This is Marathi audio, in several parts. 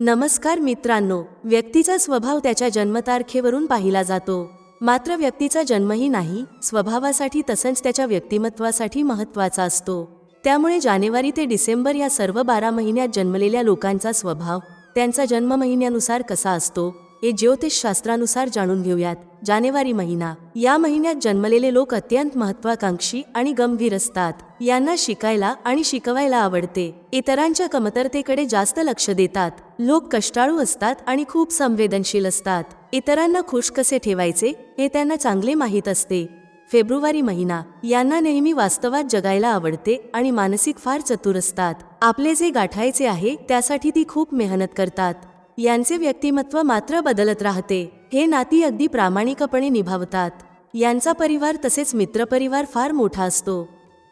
नमस्कार मित्रांनो व्यक्तीचा स्वभाव त्याच्या जन्मतारखेवरून पाहिला जातो. मात्र व्यक्तीचा जन्मही नाही स्वभावासाठी तसंच त्याच्या व्यक्तिमत्वासाठी महत्त्वाचा असतो. त्यामुळे जानेवारी ते डिसेंबर या सर्व बारा महिन्यात जन्मलेल्या लोकांचा स्वभाव त्यांचा जन्म महिन्यानुसार कसा असतो? हे ज्योतिषशास्त्रानुसार जाणून घेऊयात. जानेवारी महिना. या महिन्यात जन्मलेले लोक अत्यंत महत्वाकांक्षी आणि गंभीर असतात. यांना शिकायला आणि शिकवायला आवडते. इतरांच्या कमतरतेकडे जास्त लक्ष देतात. लोक कष्टाळू असतात आणि खूप संवेदनशील असतात. इतरांना खुश कसे ठेवायचे हे त्यांना चांगले माहीत असते. फेब्रुवारी महिना. यांना नेहमी वास्तवात जगायला आवडते आणि मानसिक फार चतुर असतात. आपले जे गाठायचे आहे त्यासाठी ती खूप मेहनत करतात. यांचे व्यक्तिमत्व मात्र बदलत राहते. हे नाती अगदी प्रामाणिकपणे निभावतात. यांचा परिवार तसेच मित्रपरिवार फार मोठा असतो.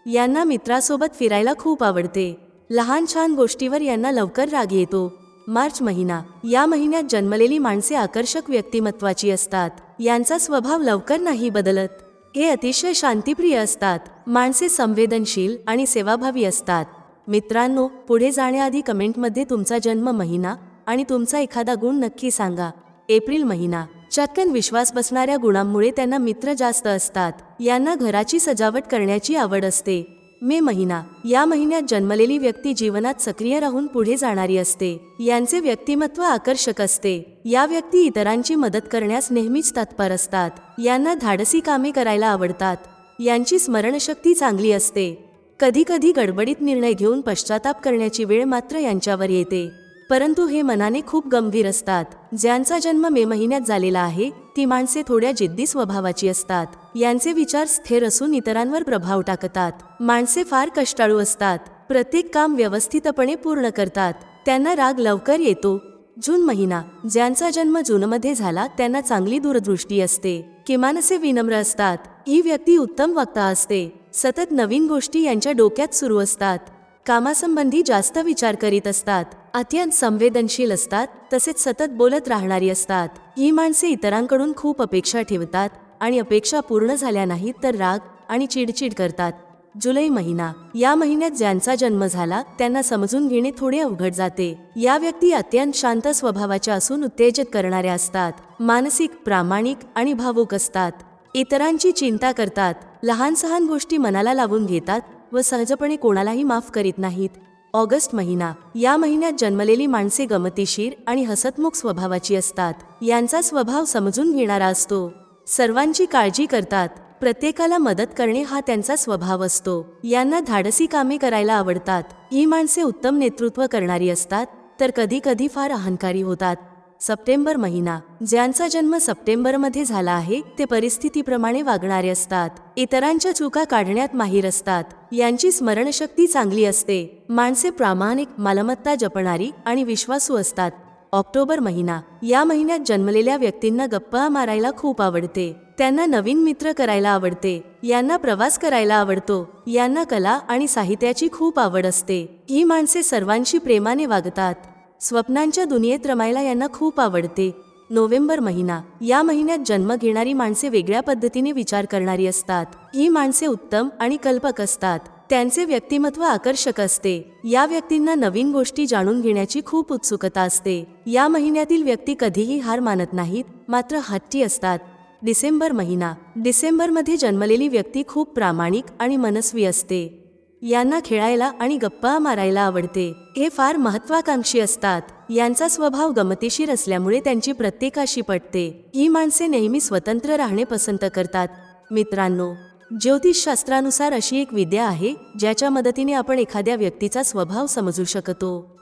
यांना मित्रासोबत फिरायला खूप आवडते. लहान छान गोष्टीवर यांना लवकर राग येतो. मार्च महिना. या महिन्यात जन्मलेली माणसे आकर्षक व्यक्तिमत्वाची असतात. यांचा स्वभाव लवकर नाही बदलत. हे अतिशय शांतिप्रिय असतात. माणसे संवेदनशील आणि सेवाभावी असतात. मित्रांनो पुढे जाण्याआधी कमेंटमध्ये तुमचा जन्म महिना आणि तुमचा एखादा गुण नक्की सांगा. एप्रिल महिना. चटकन विश्वास बसणाऱ्या गुणांमुळे त्यांना मित्र जास्त असतात. यांना घराची सजावट करण्याची आवड असते. मे महिना. या महिन्यात जन्मलेली व्यक्ती जीवनात सक्रिय राहून पुढे जाणारी असते. यांचे व्यक्तिमत्व आकर्षक असते. या व्यक्ती इतरांची मदत करण्यास नेहमीच तत्पर असतात. यांना धाडसी कामे करायला आवडतात. यांची स्मरणशक्ती चांगली असते. कधीकधी गडबडीत निर्णय घेऊन पश्चाताप करण्याची वेळ मात्र यांच्यावर येते. परंतु हे मनाने खूप गंभीर असतात. ज्यांचा जन्म मे महिन्यात झालेला आहे ती माणसे थोड्या जिद्दी स्वभावाची असतात. यांचे विचार स्थिर असून इतरांवर प्रभाव टाकतात. माणसे फार कष्टाळू असतात. प्रत्येक काम व्यवस्थितपणे पूर्ण करतात. त्यांना राग लवकर येतो. जून महिना. ज्यांचा जन्म जूनमध्ये झाला त्यांना चांगली दूरदृष्टी असते. किमान असे विनम्र असतात. ही व्यक्ती उत्तम वक्ता असते. सतत नवीन गोष्टी यांच्या डोक्यात सुरू असतात. कामासंबंधी जास्त विचार करीत असतात. अत्यंत संवेदनशील असतात तसेच सतत बोलत राहणारी असतात. ही माणसे इतरांकडून खूप अपेक्षा ठेवतात आणि अपेक्षा पूर्ण झाल्या नाहीत तर राग आणि चिडचिड करतात. जुलै महिना. या महिन्यात ज्यांचा जन्म झाला त्यांना समजून घेणे थोडे अवघड जाते. या व्यक्ती अत्यंत शांत स्वभावाच्या असून उत्तेजित करणाऱ्या असतात. मानसिक प्रामाणिक आणि भावूक असतात. इतरांची चिंता करतात. लहान सहान गोष्टी मनाला लावून घेतात व सहजपणे कोणालाही माफ करीत नाहीत. ऑगस्ट महिना. या महिन्यात जन्मलेली माणसे गमतीशीर आणि हसतमुख स्वभावाची असतात. यांचा स्वभाव समजून घेणारा असतो. सर्वांची काळजी करतात. प्रत्येकाला मदत करणे हा त्यांचा स्वभाव असतो. यांना धाडसी कामे करायला आवडतात. ही माणसे उत्तम नेतृत्व करणारी असतात तर कधी कधी फार अहंकारी होतात. सप्टेंबर महिना. ज्यांचा जन्म सप्टेंबरमध्ये झाला आहे ते परिस्थितीप्रमाणे वागणारे असतात. इतरांच्या चुका काढण्यात माहीर असतात. यांची स्मरणशक्ती चांगली असते. माणसे प्रामाणिक मालमत्ता जपणारी आणि विश्वासू असतात. ऑक्टोबर महिना. या महिन्यात जन्मलेल्या व्यक्तींना गप्पा मारायला खूप आवडते. त्यांना नवीन मित्र करायला आवडते. यांना प्रवास करायला आवडतो. यांना कला आणि साहित्याची खूप आवड असते. ही माणसे सर्वांशी प्रेमाने वागतात. स्वप्नांच्या दुनियेत रमायला यांना खूप आवडते. नोव्हेंबर महिना. या महिन्यात जन्म घेणारी माणसे वेगळ्या पद्धतीने विचार करणारी असतात. ही माणसे उत्तम आणि कल्पक असतात. त्यांचे व्यक्तिमत्व आकर्षक असते. या व्यक्तींना नवीन गोष्टी जाणून घेण्याची खूप उत्सुकता असते. या महिन्यातील व्यक्ती कधीही हार मानत नाहीत मात्र हट्टी असतात. डिसेंबर महिना. डिसेंबरमध्ये जन्मलेली व्यक्ती खूप प्रामाणिक आणि मनस्वी असते. यांना खेळायला आणि गप्पा मारायला आवडते. हे फार महत्वाकांक्षी असतात. यांचा स्वभाव गमतीशीर असल्यामुळे त्यांची प्रत्येकाशी पटते. ही माणसे नेहमी स्वतंत्र राहणे पसंत करतात. मित्रांनो ज्योतिषशास्त्रानुसार अशी एक विद्या आहे ज्याच्या मदतीने आपण एखाद्या व्यक्तीचा स्वभाव समजू शकतो.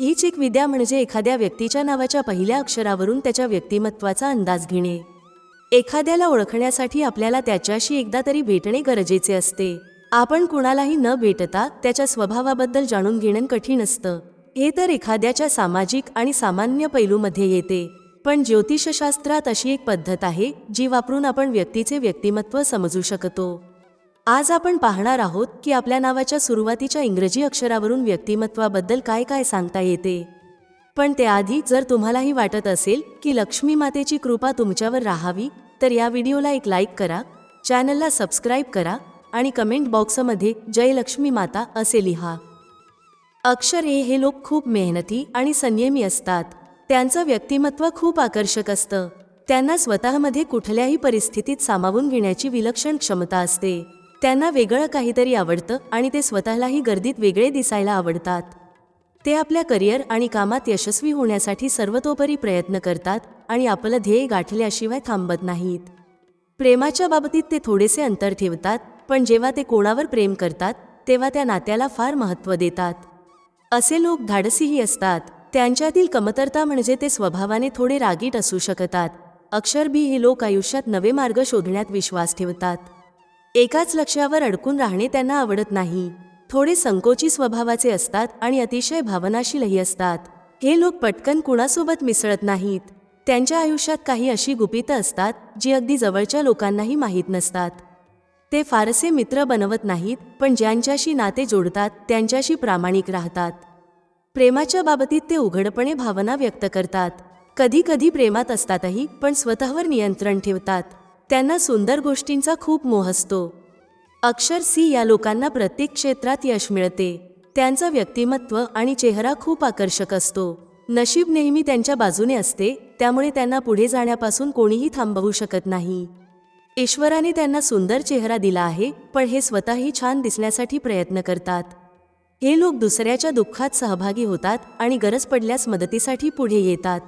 हीच एक विद्या म्हणजे एखाद्या व्यक्तीच्या नावाच्या पहिल्या अक्षरावरून त्याच्या व्यक्तिमत्वाचा अंदाज घेणे. एखाद्याला ओळखण्यासाठी आपल्याला त्याच्याशी एकदा तरी भेटणे गरजेचे असते. आपण कुणालाही न भेटता त्याच्या स्वभावाबद्दल जाणून घेणं कठीण असतं. हे तर एखाद्याच्या सामाजिक आणि सामान्य पैलूमध्ये येते. पण ज्योतिषशास्त्रात अशी एक पद्धत आहे जी वापरून आपण व्यक्तीचे व्यक्तिमत्व समजू शकतो. आज आपण पाहणार आहोत की आपल्या नावाच्या सुरुवातीच्या इंग्रजी अक्षरावरून व्यक्तिमत्वाबद्दल काय काय सांगता येते. पण त्याआधी जर तुम्हालाही वाटत असेल की लक्ष्मी मातेची कृपा तुमच्यावर राहावी तर या व्हिडिओला एक लाईक करा चॅनलला सबस्क्राईब करा आणि कमेंट बॉक्समध्ये जयलक्ष्मी माता असे लिहा. अक्षरे हे लोक खूप मेहनती आणि संयमी असतात. त्यांचं व्यक्तिमत्व खूप आकर्षक असतं. त्यांना स्वतःमध्ये कुठल्याही परिस्थितीत सामावून घेण्याची विलक्षण क्षमता असते. त्यांना वेगळं काहीतरी आवडतं आणि ते स्वतःलाही गर्दीत वेगळे दिसायला आवडतात. ते आपल्या करिअर आणि कामात यशस्वी होण्यासाठी सर्वतोपरी प्रयत्न करतात आणि आपलं ध्येय गाठल्याशिवाय थांबत नाहीत. प्रेमाच्या बाबतीत ते थोडेसे अंतर ठेवतात पण जेव्हा ते कोणावर प्रेम करतात तेव्हा त्या नात्याला फार महत्त्व देतात. असे लोक धाडसीही असतात. त्यांच्यातील कमतरता म्हणजे ते स्वभावाने थोडे रागीट असू शकतात. अक्षरभी हे लोक आयुष्यात नवे मार्ग शोधण्यात विश्वास ठेवतात. एकाच लक्ष्यावर अडकून राहणे त्यांना आवडत नाही. थोडे संकोची स्वभावाचे असतात आणि अतिशय भावनाशीलही असतात. हे लोक पटकन कुणासोबत मिसळत नाहीत. त्यांच्या आयुष्यात काही अशी गुपितं असतात जी अगदी जवळच्या लोकांनाही माहीत नसतात. ते फारसे मित्र बनवत नाहीत पण ज्यांच्याशी नाते जोडतात त्यांच्याशी प्रामाणिक राहतात. प्रेमाच्या बाबतीत ते उघडपणे भावना व्यक्त करतात. कधी कधी प्रेमात असतातही पण स्वतःवर नियंत्रण ठेवतात. त्यांना सुंदर गोष्टींचा खूप मोह असतो. अक्षर सी या लोकांना प्रत्येक क्षेत्रात यश मिळते. त्यांचं व्यक्तिमत्व आणि चेहरा खूप आकर्षक असतो. नशीब नेहमी त्यांच्या बाजूने असते त्यामुळे त्यांना पुढे जाण्यापासून कोणीही थांबवू शकत नाही. ईश्वराने त्यांना सुंदर चेहरा दिला आहे पण हे स्वतःही छान दिसण्यासाठी प्रयत्न करतात. हे लोक दुसऱ्याच्या दुःखात सहभागी होतात आणि गरज पडल्यास मदतीसाठी पुढे येतात.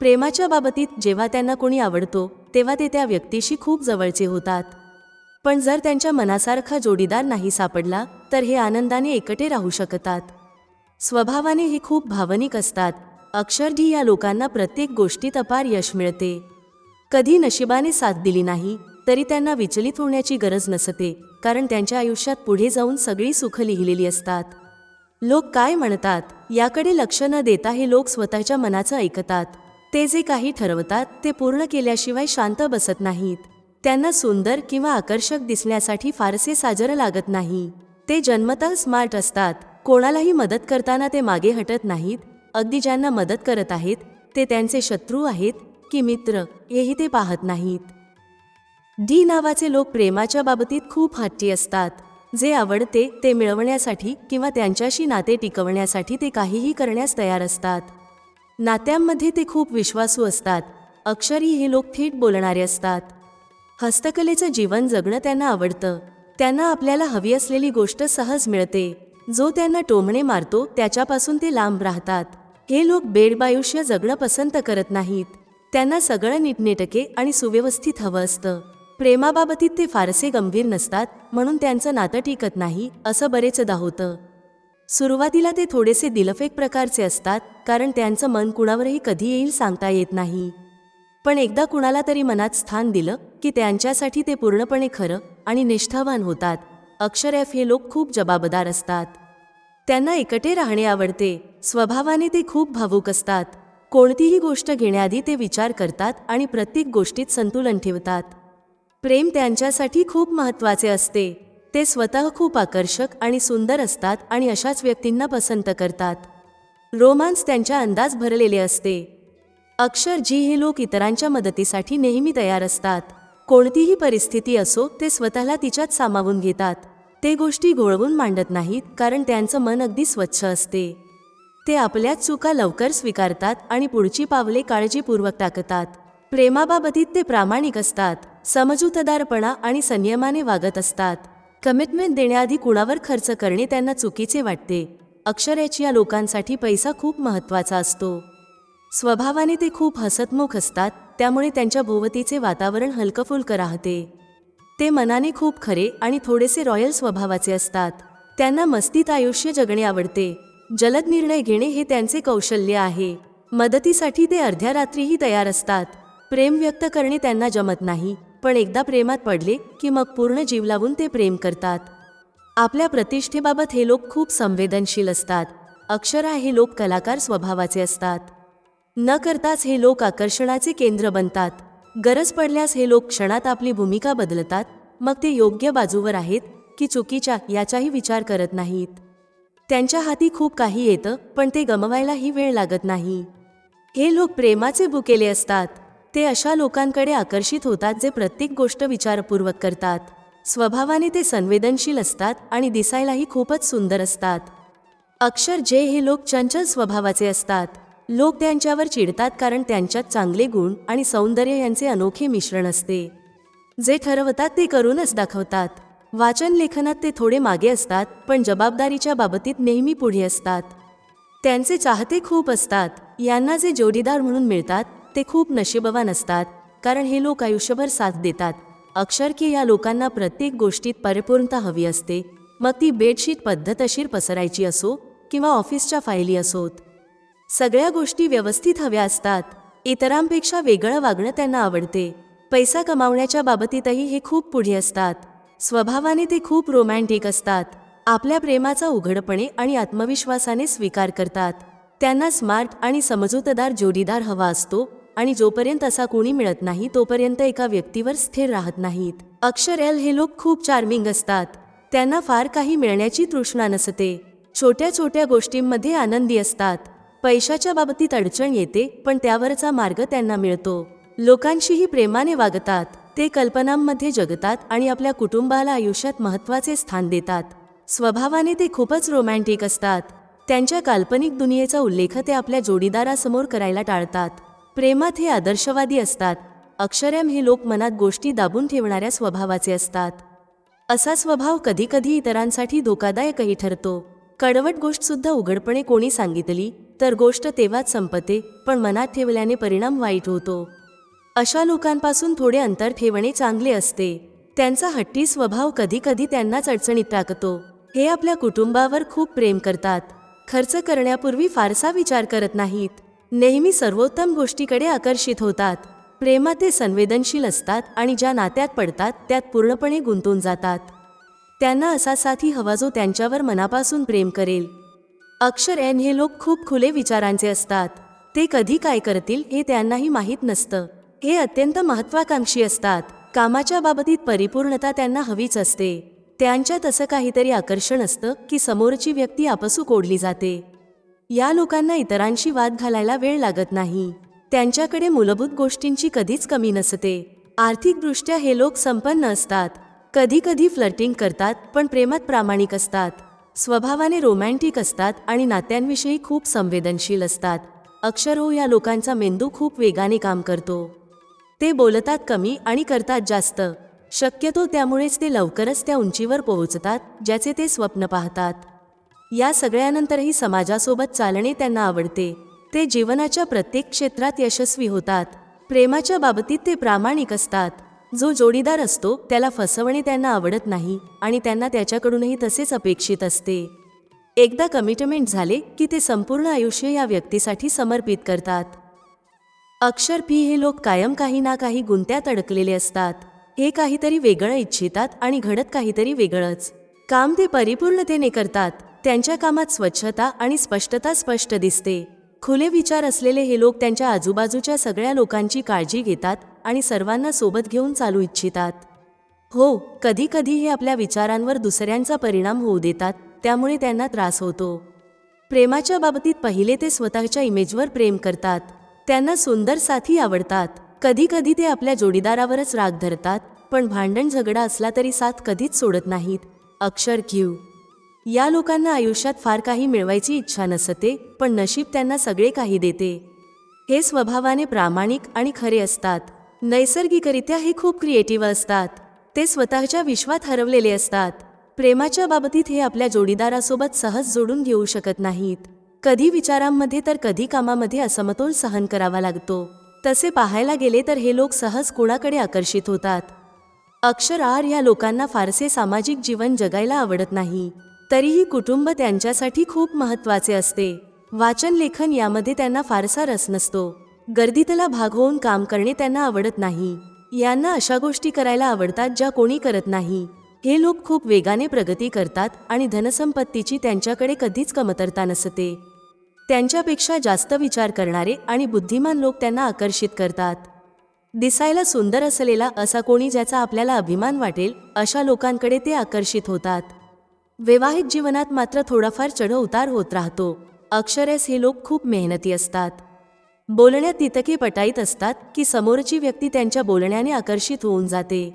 प्रेमाच्या बाबतीत जेव्हा त्यांना कोणी आवडतो तेव्हा ते त्या व्यक्तीशी खूप जवळचे होतात. पण जर त्यांच्या मनासारखा जोडीदार नाही सापडला तर हे आनंदाने एकटे राहू शकतात. स्वभावाने हे खूप भावनिक असतात. अक्षरधी या लोकांना प्रत्येक गोष्टीत अपार यश मिळते. कधी नशिबाने साथ दिली नाही तरी त्यांना विचलित होण्याची गरज नसते कारण त्यांच्या आयुष्यात पुढे जाऊन सगळी सुख लिहिलेली असतात. लोक काय म्हणतात याकडे लक्ष न देता हे लोक स्वतःच्या मनाचं ऐकतात. ते जे काही ठरवतात ते पूर्ण केल्याशिवाय शांत बसत नाहीत. त्यांना सुंदर किंवा आकर्षक दिसण्यासाठी फारसे साजरं लागत नाही. ते जन्मतः स्मार्ट असतात कोणालाही मदत करताना ते मागे हटत नाहीत. अगदी ज्यांना मदत करत आहेत ते त्यांचे शत्रू आहेत की मित्र हेही ते पाहत नाहीत. डी नावाचे लोक प्रेमाच्या बाबतीत खूप हट्टी असतात. जे आवडते ते मिळवण्यासाठी किंवा त्यांच्याशी नाते टिकवण्यासाठी ते काहीही करण्यास तयार असतात. नात्यांमध्ये ते खूप विश्वासू असतात. अक्षरी हे लोक थेट बोलणारे असतात. हस्तकलेचं जीवन जगणं त्यांना आवडतं. त्यांना आपल्याला हवी असलेली गोष्ट सहज मिळते. जो त्यांना टोमणे मारतो त्याच्यापासून ते लांब राहतात. हे लोक बेडबायुष्य जगणं पसंत करत नाहीत. त्यांना सगळं नीटनेटके आणि सुव्यवस्थित हवं असतं. प्रेमाबाबतीत ते फारसे गंभीर नसतात म्हणून त्यांचं नातं टिकत नाही असं बरेचदा होतं. सुरुवातीला ते थोडेसे दिलफेक प्रकारचे असतात कारण त्यांचं मन कुणावरही कधी येईल सांगता येत नाही. पण एकदा कुणाला तरी मनात स्थान दिलं की त्यांच्यासाठी ते पूर्णपणे खरं आणि निष्ठावान होतात. अक्षर एफ हे लोक खूप जबाबदार असतात. त्यांना एकटे राहणे आवडते स्वभावाने ते खूप भावूक असतात. कोणतीही गोष्ट घेण्याआधी ते विचार करतात आणि प्रत्येक गोष्टीत संतुलन ठेवतात. प्रेम त्यांच्यासाठी खूप महत्त्वाचे असते. ते स्वतः खूप आकर्षक आणि सुंदर असतात आणि अशाच व्यक्तींना पसंत करतात. रोमांस त्यांच्या अंदाज भरलेले असते. अक्षर जी हे लोक इतरांच्या मदतीसाठी नेहमी तयार असतात. कोणतीही परिस्थिती असो ते स्वतःला तिच्यात सामावून घेतात. ते गोष्टी घोळवून मांडत नाहीत कारण त्यांचं मन अगदी स्वच्छ असते. ते आपल्याच चुका लवकर स्वीकारतात आणि पुढची पावले काळजीपूर्वक टाकतात. प्रेमाबाबतीत ते प्रामाणिक असतात समजूतदारपणा आणि संयमाने वागत असतात. कमिटमेंट देण्याआधी कुणावर खर्च करणे त्यांना चुकीचे वाटते. अक्षरेच या लोकांसाठी पैसा खूप महत्त्वाचा असतो. स्वभावाने ते खूप हसतमुख असतात त्यामुळे त्यांच्या भोवतीचे वातावरण हलकफुलक राहते. ते मनाने खूप खरे आणि थोडेसे रॉयल स्वभावाचे असतात. त्यांना मस्तीत आयुष्य जगणे आवडते. जलद निर्णय घेणे हे त्यांचे कौशल्य आहे. मदतीसाठी ते अर्ध्या रात्रीही तयार असतात. प्रेम व्यक्त करणे त्यांना जमत नाही पण एकदा प्रेमात पडले की मग पूर्ण जीव लावून ते प्रेम करतात. आपल्या प्रतिष्ठेबाबत हे लोक खूप संवेदनशील असतात. अक्षरा हे लोक कलाकार स्वभावाचे असतात. न करताच हे लोक आकर्षणाचे केंद्र बनतात. गरज पडल्यास हे लोक क्षणात आपली भूमिका बदलतात मग ते योग्य बाजूवर आहेत की चुकीच्या याचाही विचार करत नाहीत. त्यांच्या हाती खूप काही येतं पण ते गमवायलाही वेळ लागत नाही. हे लोक प्रेमाचे भुकेले असतात. ते अशा लोकांकडे आकर्षित होतात जे प्रत्येक गोष्ट विचारपूर्वक करतात. स्वभावाने ते संवेदनशील असतात आणि दिसायलाही खूपच सुंदर असतात. अक्षर जे हे लोक चंचल स्वभावाचे असतात. लोक त्यांच्यावर चिडतात कारण त्यांच्यात चांगले गुण आणि सौंदर्य यांचे अनोखे मिश्रण असते. जे ठरवतात ते करूनच दाखवतात. वाचन लेखनात ते थोडे मागे असतात पण जबाबदारीच्या बाबतीत नेहमी पुढे असतात. त्यांचे चाहते खूप असतात. यांना जे जोडीदार म्हणून मिळतात ते खूप नशीबवान असतात कारण हे लोक आयुष्यभर साथ देतात. अक्षर की या लोकांना प्रत्येक गोष्टीत परिपूर्णता हवी असते. मग ती बेडशीट पद्धतशीर पसरायची असो किंवा ऑफिसच्या फायली असोत. सगळ्या गोष्टी व्यवस्थित हव्या असतात. इतरांपेक्षा वेगळं वागणं त्यांना आवडते. पैसा कमावण्याच्या बाबतीतही हे खूप पुढे असतात. स्वभावाने ते खूप रोमॅन्टिक असतात. आपल्या प्रेमाचा उघडपणे आणि आत्मविश्वासाने स्वीकार करतात. त्यांना स्मार्ट आणि समजूतदार जोडीदार हवा असतो आणि जोपर्यंत असा कोणी मिळत नाही तोपर्यंत एका व्यक्तीवर स्थिर राहत नाहीत. अक्षर एल हे लोक खूप चार्मिंग असतात. त्यांना फार काही मिळण्याची तृष्णा नसते. छोट्या छोट्या गोष्टींमध्ये आनंदी असतात. पैशाच्या बाबतीत अडचण येते पण त्यावरचा मार्ग त्यांना मिळतो. लोकांशीही प्रेमाने वागतात. ते कल्पनांमध्ये जगतात आणि आपल्या कुटुंबाला आयुष्यात महत्त्वाचे स्थान देतात. स्वभावाने ते खूपच रोमॅन्टिक असतात. त्यांच्या काल्पनिक दुनियेचा उल्लेख ते आपल्या जोडीदारासमोर करायला टाळतात. प्रेमात हे आदर्शवादी असतात. अक्षरम हे लोक मनात गोष्टी दाबून ठेवणाऱ्या स्वभावाचे असतात. असा स्वभाव कधीकधी इतरांसाठी धोकादायकही ठरतो. कडवट गोष्टसुद्धा उघडपणे कोणी सांगितली तर गोष्ट तेव्हाच संपते पण मनात ठेवल्याने परिणाम वाईट होतो. अशा लोकांपासून थोडे अंतर ठेवणे चांगले असते. त्यांचा हट्टी स्वभाव कधीकधी त्यांनाच अडचणीत टाकतो. हे आपल्या कुटुंबावर खूप प्रेम करतात. खर्च करण्यापूर्वी फारसा विचार करत नाहीत. नेहमी सर्वोत्तम गोष्टीकडे आकर्षित होतात. प्रेमात ते संवेदनशील असतात आणि ज्या नात्यात पडतात त्यात पूर्णपणे गुंतून जातात. त्यांना असा साथी हवा जो त्यांच्यावर मनापासून प्रेम करेल. अक्षर एन हे लोक खूप खुले विचारांचे असतात. ते कधी काय करतील हे त्यांनाही माहीत नसतं. हे अत्यंत महत्वाकांक्षी असतात. कामाच्या बाबतीत परिपूर्णता त्यांना हवीच असते. त्यांच्यात असं काहीतरी आकर्षण असतं की समोरची व्यक्ती आपसू कोडली जाते. या लोकांना इतरांशी वाद घालायला वेळ लागत नाही. त्यांच्याकडे मूलभूत गोष्टींची कधीच कमी नसते. आर्थिकदृष्ट्या हे लोक संपन्न असतात. कधी कधी फ्लर्टिंग करतात पण प्रेमात प्रामाणिक असतात. स्वभावाने रोमॅन्टिक असतात आणि नात्यांविषयी खूप संवेदनशील असतात. अक्षरो या लोकांचा मेंदू खूप वेगाने काम करतो. ते बोलतात कमी आणि करतात जास्त. शक्यतो त्यामुळेच ते लवकरच त्या उंचीवर पोहोचतात ज्याचे ते स्वप्न पाहतात. या सगळ्यानंतरही समाजासोबत चालणे त्यांना आवडते. ते जीवनाच्या प्रत्येक क्षेत्रात यशस्वी होतात. प्रेमाच्या बाबतीत ते प्रामाणिक असतात. जो जोडीदार असतो त्याला फसवणे त्यांना आवडत नाही आणि त्यांना त्याच्याकडूनही तसेच अपेक्षित असते. एकदा कमिटमेंट झाले की ते संपूर्ण आयुष्य या व्यक्तीसाठी समर्पित करतात. अक्षरपी हे लोक कायम काही ना काही गुंत्यात अडकलेले असतात. हे काहीतरी वेगळं इच्छितात आणि घडत काहीतरी वेगळंच. काम ते परिपूर्णतेने करतात. त्यांच्या कामात स्वच्छता आणि स्पष्टता स्पष्ट दिसते. खुले विचार असलेले हे लोक त्यांच्या आजूबाजूच्या सगळ्या लोकांची काळजी घेतात आणि सर्वांना सोबत घेऊन चालू इच्छितात. हो कधी कधी हे आपल्या विचारांवर दुसऱ्यांचा परिणाम होऊ देतात त्यामुळे त्यांना त्रास होतो. प्रेमाच्या बाबतीत पहिले ते स्वतःच्या इमेजवर प्रेम करतात. त्यांना सुंदर साथी आवडतात. कधी कधी ते आपल्या जोडीदारावरच राग धरतात पण भांडण झगडा असला तरी साथ कधीच सोडत नाहीत. अक्षर क्यू. या लोकांना आयुष्यात फार काही मिळवायची इच्छा नसते पण नशीब त्यांना सगळे काही देते. हे स्वभावाने प्रामाणिक आणि खरे असतात. नैसर्गिकरित्या हे खूप क्रिएटिव्ह असतात. ते स्वतःच्या विश्वात हरवलेले असतात. प्रेमाच्या बाबतीत हे आपल्या जोडीदारासोबत सहज जोडून घेऊ शकत नाहीत. कधी विचारांमध्ये तर कधी कामामध्ये असमतोल सहन करावा लागतो. तसे पाहायला गेले तर हे लोक सहज कोणाकडे आकर्षित होतात? अक्षर आर लोकांना फारसे सामाजिक जीवन जगायला आवडत नाही. तरीही कुटुंब त्यांच्यासाठी खूप महत्त्वाचे असते. वाचन लेखन यामध्ये त्यांना फारसा रस नसतो. गर्दीतला भाग होऊन काम करणे त्यांना आवडत नाही. यांना अशा गोष्टी करायला आवडतात ज्या कोणी करत नाही. हे लोक खूप वेगाने प्रगती करतात आणि धनसंपत्तीची त्यांच्याकडे कधीच कमतरता नसते. त्यांच्यापेक्षा जास्त विचार करणारे आणि बुद्धिमान लोक त्यांना आकर्षित करतात. दिसायला सुंदर असलेला असा कोणी ज्याचा आपल्याला अभिमान वाटेल अशा लोकांकडे ते आकर्षित होतात. वैवाहिक जीवनात मात्र थोडाफार चढ उतार होत राहतो. अक्षरेस हे लोक खूप मेहनती असतात. बोलण्यात तितके पटाईत असतात की समोरची व्यक्ती त्यांच्या बोलण्याने आकर्षित होऊन जाते.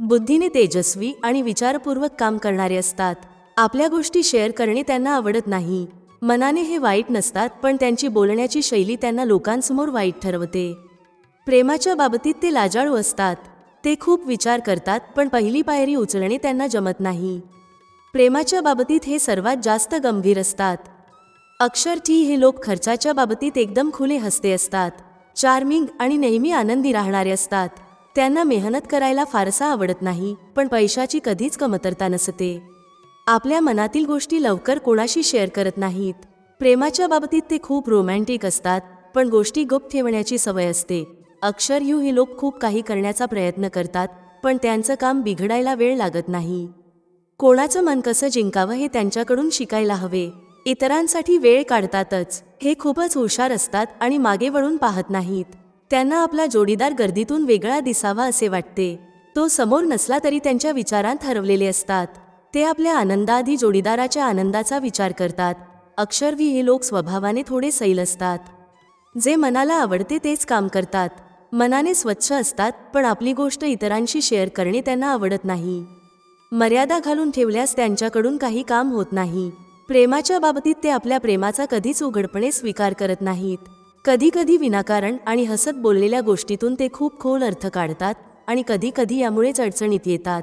बुद्धीने तेजस्वी आणि विचारपूर्वक काम करणारे असतात. आपल्या गोष्टी शेअर करणे त्यांना आवडत नाही. मनाने हे वाईट नसतात पण त्यांची बोलण्याची शैली त्यांना लोकांसमोर वाईट ठरवते. प्रेमाच्या बाबतीत ते लाजाळू असतात. ते खूप विचार करतात पण पहिली पायरी उचलणे त्यांना जमत नाही. प्रेमाच्या बाबतीत हे सर्वात जास्त गंभीर असतात. अक्षरठी हे लोक खर्चाच्या बाबतीत एकदम खुले हसते असतात. चार्मिंग आणि नेहमी आनंदी राहणारे असतात. त्यांना मेहनत करायला फारसा आवडत नाही पण पैशाची कधीच कमतरता नसते. आपल्या मनातील गोष्टी लवकर कोणाशी शेअर करत नाहीत. प्रेमाच्या बाबतीत ते खूप रोमॅन्टिक असतात पण गोष्टी गुप्त ठेवण्याची सवय असते. अक्षरयू हे लोक खूप काही करण्याचा प्रयत्न करतात पण त्यांचं काम बिघडायला वेळ लागत नाही. कोणाचं मन कसं जिंकावं हे त्यांच्याकडून शिकायला हवे. इतरांसाठी वेळ काढतातच. हे खूपच हुशार असतात आणि मागे वळून पाहत नाहीत. त्यांना आपला जोडीदार गर्दीतून वेगळा दिसावा असे वाटते. तो समोर नसला तरी त्यांच्या विचारांत हरवलेले असतात. ते आपल्या आनंदाआधी जोडीदाराच्या आनंदाचा विचार करतात. अक्षरवी हे लोक स्वभावाने थोडे सैल असतात. जे मनाला आवडते तेच काम करतात. मनाने स्वच्छ असतात पण आपली गोष्ट इतरांशी शेअर करणे त्यांना आवडत नाही. मर्यादा घालून ठेवल्यास त्यांच्याकडून काही काम होत नाही. प्रेमाच्या बाबतीत ते आपल्या प्रेमाचा कधीच उघडपणे स्वीकार करत नाहीत. कधीकधी विनाकारण आणि हसत बोललेल्या गोष्टीतून ते खूप खोल अर्थ काढतात आणि कधी कधी यामुळेच अडचणीत येतात.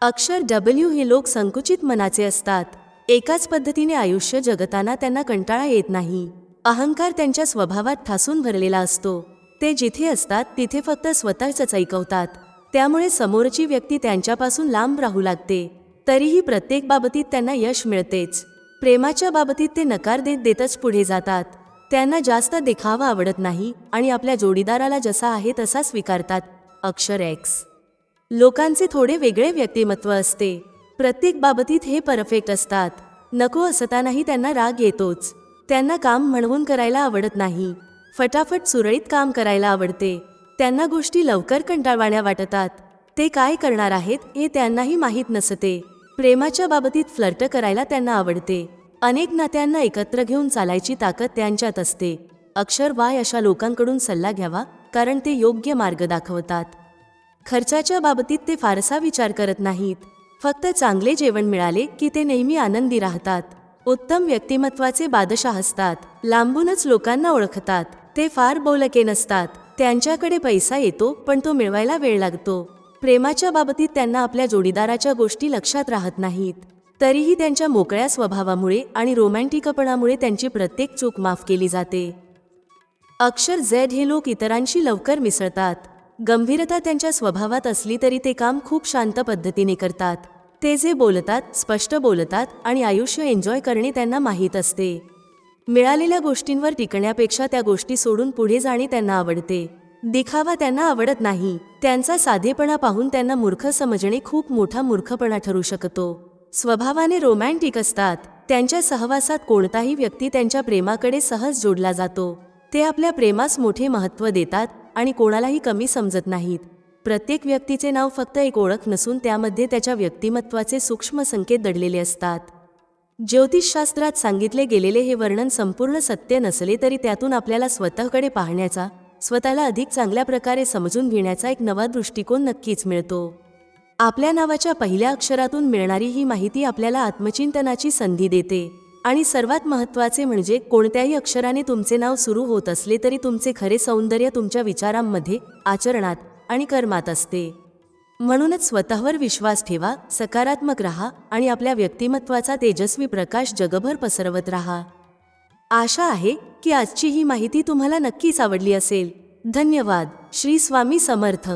अक्षर डब्ल्यू हे लोक संकुचित मनाचे असतात. एकाच पद्धतीने आयुष्य जगताना त्यांना कंटाळा येत नाही. अहंकार त्यांच्या स्वभावात ठासून भरलेला असतो. ते जिथे असतात तिथे फक्त स्वतःच ऐकवतात. त्यामुळे समोरची व्यक्ती त्यांच्यापासून लांब राहू लागते. तरीही प्रत्येक बाबतीत त्यांना यश मिळतेच. प्रेमाच्या बाबतीत ते नकार देत देतच पुढे जातात. त्यांना जास्त देखावा आवडत नाही आणि आपल्या जोडीदाराला जसा आहे तसा स्वीकारतात. अक्षर एक्स लोकांचे थोडे वेगळे व्यक्तिमत्व असते. प्रत्येक बाबतीत हे परफेक्ट असतात. नको असतानाही त्यांना राग येतोच. त्यांना काम म्हणवून करायला आवडत नाही. फटाफट सुरळीत काम करायला आवडते. त्यांना गोष्टी लवकर कंटाळवाण्या वाटतात. ते काय करणार आहेत हे त्यांनाही माहीत नसते. प्रेमाच्या बाबतीत फ्लर्ट करायला त्यांना आवडते. अनेक नात्यांना एकत्र घेऊन चालायची ताकद त्यांच्यात असते. अक्षर वाय अशा लोकांकडून सल्ला घ्यावा कारण ते योग्य मार्ग दाखवतात. खर्चाच्या बाबतीत ते फारसा विचार करत नाहीत. फक्त चांगले जेवण मिळाले की ते नेहमी आनंदी राहतात. उत्तम व्यक्तिमत्वाचे बादशाह असतात. लांबूनच लोकांना ओळखतात. ते फार बोलके नसतात. त्यांच्याकडे पैसा येतो पण तो मिळवायला वेळ लागतो. प्रेमाच्या बाबतीत त्यांना आपल्या जोडीदाराच्या गोष्टी लक्षात राहत नाहीत. तरीही त्यांच्या मोकळ्या स्वभावामुळे आणि रोमॅन्टिकपणामुळे त्यांची प्रत्येक चूक माफ केली जाते. अक्षर झेड हे लोक इतरांशी लवकर मिसळतात. गंभीरता त्यांच्या स्वभावात असली तरी ते काम खूप शांत पद्धतीने करतात. ते जे बोलतात स्पष्ट बोलतात आणि आयुष्य एन्जॉय करणे त्यांना माहीत असते. मिळालेल्या गोष्टींवर टिकण्यापेक्षा त्या गोष्टी सोडून पुढे जाणे त्यांना आवडते. दिखावा त्यांना आवडत नाही. त्यांचा साधेपणा पाहून त्यांना मूर्ख समजणे खूप मोठा मूर्खपणा ठरू शकतो. स्वभावाने रोमॅन्टिक असतात. त्यांच्या सहवासात कोणताही व्यक्ती त्यांच्या प्रेमाकडे सहज जोडला जातो. ते आपल्या प्रेमास मोठे महत्त्व देतात आणि कोणालाही कमी समजत नाहीत. प्रत्येक व्यक्तीचे नाव फक्त एक ओळख नसून त्यामध्ये त्याच्या व्यक्तिमत्वाचे सूक्ष्म संकेत दडलेले असतात. ज्योतिषशास्त्रात सांगितले गेलेले हे वर्णन संपूर्ण सत्य नसले तरी त्यातून आपल्याला स्वतःकडे पाहण्याचा स्वतःला अधिक चांगल्या प्रकारे समजून घेण्याचा एक नवा दृष्टिकोन नक्कीच मिळतो. आपल्या नावाच्या पहिल्या अक्षरातून मिळणारी ही माहिती आपल्याला आत्मचिंतनाची संधी देते. आणि सर्वात महत्त्वाचे म्हणजे कोणत्याही अक्षराने तुमचे नाव सुरू होत असले तरी तुमचे खरे सौंदर्य तुमच्या विचारांमध्ये आचरणात आणि कर्मात असते. म्हणूनच स्वतःवर विश्वास ठेवा सकारात्मक राहा आणि आपल्या व्यक्तिमत्वाचा तेजस्वी प्रकाश जगभर पसरवत राहा. आशा आहे की आजची ही माहिती तुम्हाला नक्कीच आवडली असेल. धन्यवाद. श्री स्वामी समर्थ.